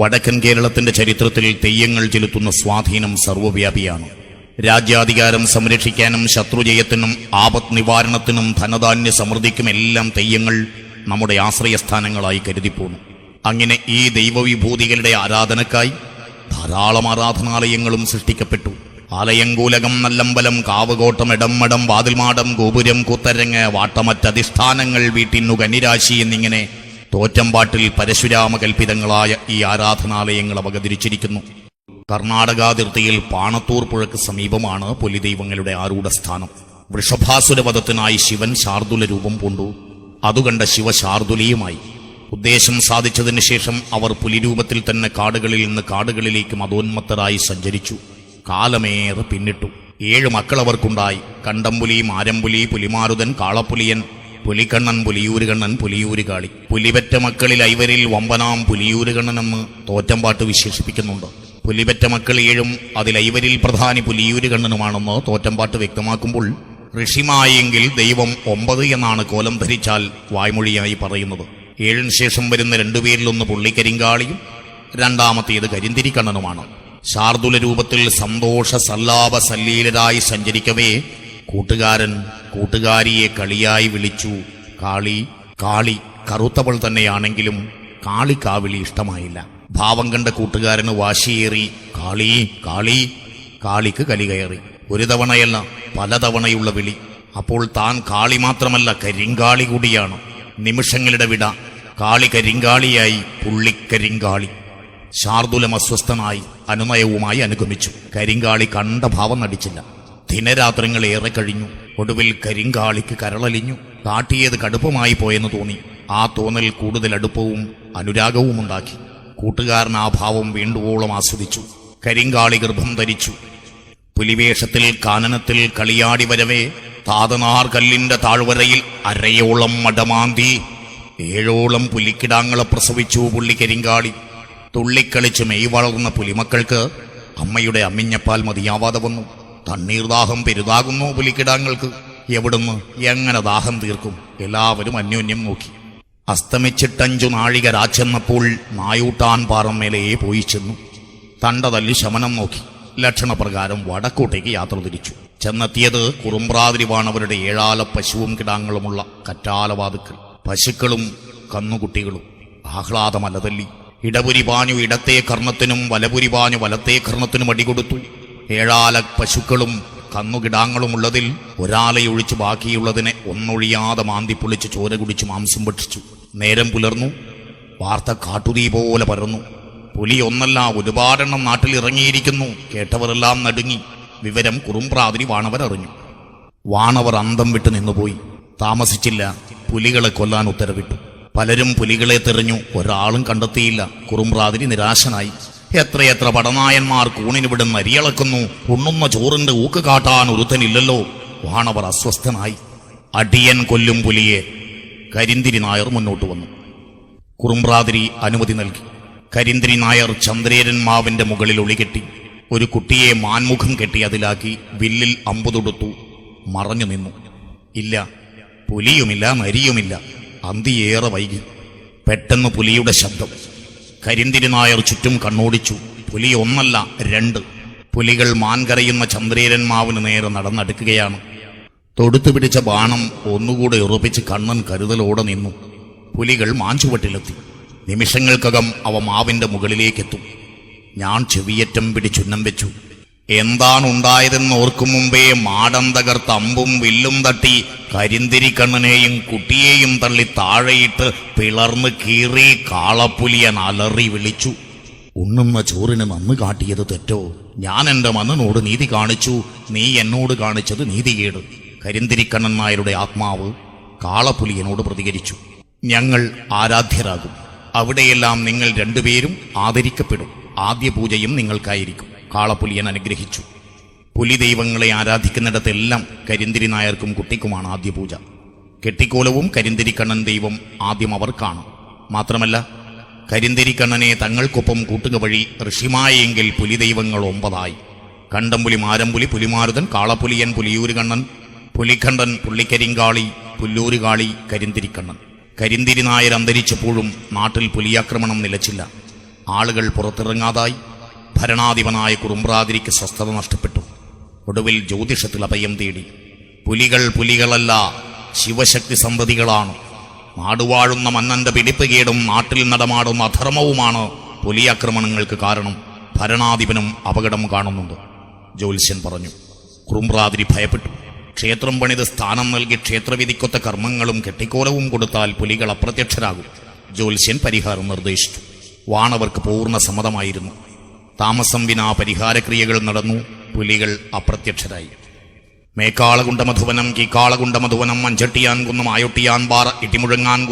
വടക്കൻ കേരളത്തിന്റെ ചരിത്രത്തിൽ തെയ്യങ്ങൾ ചെലുത്തുന്ന സ്വാധീനം സർവവ്യാപിയാണ്. രാജ്യാധികാരം സംരക്ഷിക്കാനും ശത്രുജയത്തിനും ആപത് നിവാരണത്തിനും ധനധാന്യ സമൃദ്ധിക്കും എല്ലാം തെയ്യങ്ങൾ നമ്മുടെ ആശ്രയസ്ഥാനങ്ങളായി കരുതിപ്പോന്നു. അങ്ങനെ ഈ ദൈവവിഭൂതികളുടെ ആരാധനക്കായി ധാരാളം ആരാധനാലയങ്ങളും സൃഷ്ടിക്കപ്പെട്ടു. ആലയങ്കൂലകം നല്ലമ്പലം കാവുകോട്ടം ഇടംമടം വാതിൽമാടം ഗോപുരം കുത്തരങ്ങ് വാട്ടമറ്റധിഷ്ഠാനങ്ങൾ വീട്ടിന്നു കന്നിരാശി എന്നിങ്ങനെ തോറ്റമ്പാട്ടിൽ പരശുരാമ കൽപ്പിതങ്ങളായ ഈ ആരാധനാലയങ്ങൾ അവതരിച്ചിരിക്കുന്നു. കർണാടകാതിർത്തിയിൽ പാണത്തൂർ പുഴയ്ക്ക് സമീപമാണ് പുലിദൈവങ്ങളുടെ ആരൂഢസ്ഥാനം. വൃഷഭാസുരവധത്തിനായി ശിവൻ ശാർദുല രൂപം പൂണ്ടു. അതുകണ്ട ശിവ ശാർദുലിയുമായി. ഉദ്ദേശം സാധിച്ചതിനു ശേഷം അവർ പുലിരൂപത്തിൽ തന്നെ കാടുകളിൽ നിന്ന് കാടുകളിലേക്ക് മതോന്മത്തരായി സഞ്ചരിച്ചു. കാലമേറെ പിന്നിട്ടു. ഏഴ് മക്കൾ അവർക്കുണ്ടായി കണ്ടംപുലി മാരമ്പുലി പുലിമാരുതൻ കാളപ്പുലിയൻ പുലിക്കണ്ണൻ പുലിയൂരുകണ്ണൻ പുലിയൂരുകാളി പുലിപറ്റ മക്കളിൽ ഐവരിൽ വമ്പനാം പുലിയൂരുകണ്ണനെന്ന് തോറ്റമ്പാട്ട് വിശേഷിപ്പിക്കുന്നുണ്ട്. പുലിപറ്റ മക്കൾ ഏഴും അതിൽ ഐവരിൽ പ്രധാനി പുലിയൂരുകണ്ണനുമാണെന്ന് തോറ്റമ്പാട്ട് വ്യക്തമാക്കുമ്പോൾ ഋഷിമായെങ്കിൽ ദൈവം ഒമ്പത് എന്നാണ് കോലം ധരിച്ചാൽ വായ്മൊഴിയായി പറയുന്നത്. ഏഴിന് ശേഷം വരുന്ന രണ്ടുപേരിലൊന്ന് പുള്ളിക്കരിങ്കാളിയും രണ്ടാമത്തേത് കരിന്തിരിക്കണ്ണനുമാണ് ശാർദുല രൂപത്തിൽ സന്തോഷ സല്ലാപ സല്ലീലരായി സഞ്ചരിക്കവേ കൂട്ടുകാരൻ കൂട്ടുകാരിയെ കളിയായി വിളിച്ചു. കാളി കാളി കറുത്തവൾ തന്നെയാണെങ്കിലും കാളി കാളിക്കാവിളി ഇഷ്ടമായില്ല. ഭാവം കണ്ട കൂട്ടുകാരന് വാശിയേറി കാളി കാളി കാളിക്ക് കലി കയറി. ഒരു തവണയല്ല പലതവണയുള്ള വിളി. അപ്പോൾ താൻ കാളി മാത്രമല്ല കരിങ്കാളി കൂടിയാണ്. നിമിഷങ്ങളുടെ വിട. കാളി കരിങ്കാളിയായി പുള്ളിക്കരിങ്കാളി ശാർദുലം അസ്വസ്ഥനായി അനുനയവുമായി അനുഗമിച്ചു. കരിങ്കാളി കണ്ട ഭാവം നടിച്ചില്ല. ദിനരാത്രങ്ങൾ ഏറെ കഴിഞ്ഞു. ഒടുവിൽ കരിങ്കാളിക്ക് കരളലിഞ്ഞു. കാട്ടിയത് കടുപ്പമായി പോയെന്ന് തോന്നി. ആ തോന്നൽ കൂടുതൽ അടുപ്പവും അനുരാഗവും ഉണ്ടാക്കി. കൂട്ടുകാരൻ ആ ഭാവം വീണ്ടുവോളം ആസ്വദിച്ചു. കരിങ്കാളി ഗർഭം ധരിച്ചു. പുലിവേഷത്തിൽ കാനനത്തിൽ കളിയാടി വരവേ താതനാർ കല്ലിന്റെ താഴ്വരയിൽ അരയോളം മടമാന്തി ഏഴോളം പുലിക്കിടാങ്ങളെ പ്രസവിച്ചു പുള്ളി കരിങ്കാളി. തുള്ളിക്കളിച്ച് മെയ് വളർന്ന പുലിമക്കൾക്ക് അമ്മയുടെ അമ്മിഞ്ഞപ്പാൽ മതിയാവാതെ വന്നു. തണ്ണീർദാഹം പെരുതാകുന്നു പുലിക്കിടാങ്ങൾക്ക്. എവിടുന്ന്? എങ്ങനെ ദാഹം തീർക്കും? എല്ലാവരും അന്യോന്യം നോക്കി. അസ്തമിച്ചിട്ടഞ്ചു നാഴിക രാച്ചെന്നപ്പോൾ നായൂട്ടാൻ പാറമേലേ പോയി ചെന്നു. തണ്ട തല്ലി ശമനം നോക്കി. ലക്ഷണപ്രകാരം വടക്കോട്ടേക്ക് യാത്ര തിരിച്ചു. ചെന്നെത്തിയത് കുറുമ്പ്രാതിരിവാണവരുടെ ഏഴാല പശുവും കിടാങ്ങളുമുള്ള കറ്റാലവാതുക്കൾ. പശുക്കളും കന്നുകുട്ടികളും. ആഹ്ലാദമല്ലതല്ലി ഇടപുരി പാഞ്ഞു ഇടത്തെ കർണത്തിനും വലപുരി പാഞ്ഞു വലത്തെ കർണത്തിനും അടികൊടുത്തു. ഏഴാല പശുക്കളും കന്നുകിടാങ്ങളും ഉള്ളതിൽ ഒരാളെ ഒഴിച്ച് ബാക്കിയുള്ളതിനെ ഒന്നൊഴിയാതെ മാന്തി പൊളിച്ച് ചോര കുടിച്ച് മാംസം ഭക്ഷിച്ചു. നേരം പുലർന്നു. വാർത്ത കാട്ടുതീ പോലെ പരന്നു. പുലി ഒന്നല്ല ഒരുപാടെണ്ണം നാട്ടിൽ ഇറങ്ങിയിരിക്കുന്നു. കേട്ടവരെല്ലാം നടുങ്ങി. വിവരം കുറുംപ്രാതിരി വാണവർ അറിഞ്ഞു വാണവർ അന്തം വിട്ട് നിന്നുപോയി. താമസിച്ചില്ല. പുലികളെ കൊല്ലാൻ ഉത്തരവിട്ടു. പലരും പുലികളെ തെറിഞ്ഞു. ഒരാളും കണ്ടെത്തിയില്ല. കുറുംപ്രാതിരി നിരാശനായി. എത്രയെത്ര പടനായന്മാർ കൂണിന് വിടുന്ന അരിയളക്കുന്നു ഉണ്ണുന്ന ചോറിന്റെ ഊക്ക് കാട്ടാൻ ഒരുത്തനില്ലല്ലോ. വാണവർ അസ്വസ്ഥനായി. അടിയൻ കൊല്ലും പുലിയെ. കരിന്തിരി നായർ മുന്നോട്ട് വന്നു. കുറുമ്പ്രാതിരി അനുമതി നൽകി. കരിന്തിരി നായർ ചന്ദ്രേരൻ മാവിന്റെ മുകളിൽ ഒളികെട്ടി ഒരു കുട്ടിയെ മാൻമുഖം കെട്ടി അതിലാക്കി വില്ലിൽ അമ്പുതൊടുത്തു മറഞ്ഞു നിന്നു. ഇല്ല പുലിയുമില്ല നരിയുമില്ല. അന്തിയേറെ വൈകി. പെട്ടെന്ന് പുലിയുടെ ശബ്ദം. കരിന്തിരി നായർ ചുറ്റും കണ്ണോടിച്ചു. പുലി ഒന്നല്ല രണ്ട്. പുലികൾ മാൻകരയുന്ന ചന്ദ്രേരൻ മാവിന് നേരെ നടന്നടുക്കുകയാണ്. തൊടുത്തു പിടിച്ച ബാണം ഒന്നുകൂടെ ഉറപ്പിച്ച് കണ്ണൻ കരുതലോടെ നിന്നു. പുലികൾ മാഞ്ചുവട്ടിലെത്തി. നിമിഷങ്ങൾക്കകം അവ മാവിന്റെ മുകളിലേക്കെത്തും. ഞാൻ ചെവിയറ്റം പിടിച്ചുന്നം വെച്ചു. എന്താണുണ്ടായതെന്ന് ഓർക്കും മുമ്പേ മാടം തകർത്ത് അമ്പും വില്ലും തട്ടി കരിന്തിരിക്കണ്ണനെയും കുട്ടിയെയും തള്ളി താഴെയിട്ട് പിളർന്ന് കീറി കാളപ്പുലിയൻ അലറി വിളിച്ചു. ഉണ്ണുന്ന ചോറിന് നന്ന് കാട്ടിയത് തെറ്റോ? ഞാൻ എന്റെ മന്നനോട് നീതി കാണിച്ചു. നീ എന്നോട് കാണിച്ചത് നീതികേട്. കരിന്തിരിക്കണ്ണൻ ആത്മാവ് കാളപ്പുലിയനോട് പ്രതികരിച്ചു. ഞങ്ങൾ ആരാധ്യരാകും. അവിടെയെല്ലാം നിങ്ങൾ രണ്ടുപേരും ആദരിക്കപ്പെടും. ആദ്യ പൂജയും നിങ്ങൾക്കായിരിക്കും. കാളപ്പുലിയൻ അനുഗ്രഹിച്ചു. പുലി ദൈവങ്ങളെ ആരാധിക്കുന്നിടത്തെല്ലാം കരിന്തിരി നായർക്കും കുട്ടിക്കുമാണ് ആദ്യ പൂജ. കെട്ടിക്കോലവും കരിന്തിരിക്കണ്ണൻ ദൈവം ആദ്യം അവർക്കാണ് മാത്രമല്ല കരിന്തിരിക്കണ്ണനെ തങ്ങൾക്കൊപ്പം കൂട്ടുക വഴി ഋഷിമായെങ്കിൽ പുലി ദൈവങ്ങൾ ഒമ്പതായി. കണ്ടംപുലി മാരമ്പുലി പുലിമാരുതൻ കാളപ്പുലിയൻ പുലിയൂരുകണ്ണൻ പുലിക്കണ്ടൻ പുള്ളിക്കരിങ്കാളി പുല്ലൂരുകാളി കരിന്തിരിക്കണ്ണൻ കരിന്തിരി നായർ അന്തരിച്ചപ്പോഴും നാട്ടിൽ പുലിയാക്രമണം നിലച്ചില്ല. ആളുകൾ പുറത്തിറങ്ങാതായി. ഭരണാധിപനായ കുറുമ്പ്രാതിരിക്ക് സ്വസ്ഥത നഷ്ടപ്പെട്ടു. ഒടുവിൽ ജ്യോതിഷത്തിൽ അഭയം തേടി. പുലികൾ പുലികളല്ല ശിവശക്തി സന്തതികളാണ് നാടുവാഴുന്ന മന്നന്റെ പിടിപ്പുകേടും നാട്ടിൽ നടമാടുന്ന അധർമ്മവുമാണ് പുലിയാക്രമണങ്ങൾക്ക് കാരണം. ഭരണാധിപനും അപകടം കാണുന്നുണ്ട്. ജ്യോത്സ്യൻ പറഞ്ഞു. കുറുമ്പ്രാതിരി ഭയപ്പെട്ടു. ക്ഷേത്രം പണിത് സ്ഥാനം നൽകി ക്ഷേത്രവിധിക്കൊത്ത കർമ്മങ്ങളും കെട്ടിക്കോലവും കൊടുത്താൽ പുലികൾ അപ്രത്യക്ഷരാകും. ജ്യോത്സ്യൻ പരിഹാരം നിർദ്ദേശിച്ചു. വാണവർക്ക് പൂർണ സമ്മതമായിരുന്നു. താമസം വിനാ പരിഹാരക്രിയകൾ നടന്നു. പുലികൾ അപ്രത്യക്ഷരായി. മേക്കാളകുണ്ട മധുവനം കീക്കാളകുണ്ട മധുവനം മഞ്ചട്ടിയാൻ കുന്നം ആയൊട്ടിയാൻ പാറ ഇട്ടിമുഴങ്ങാൻ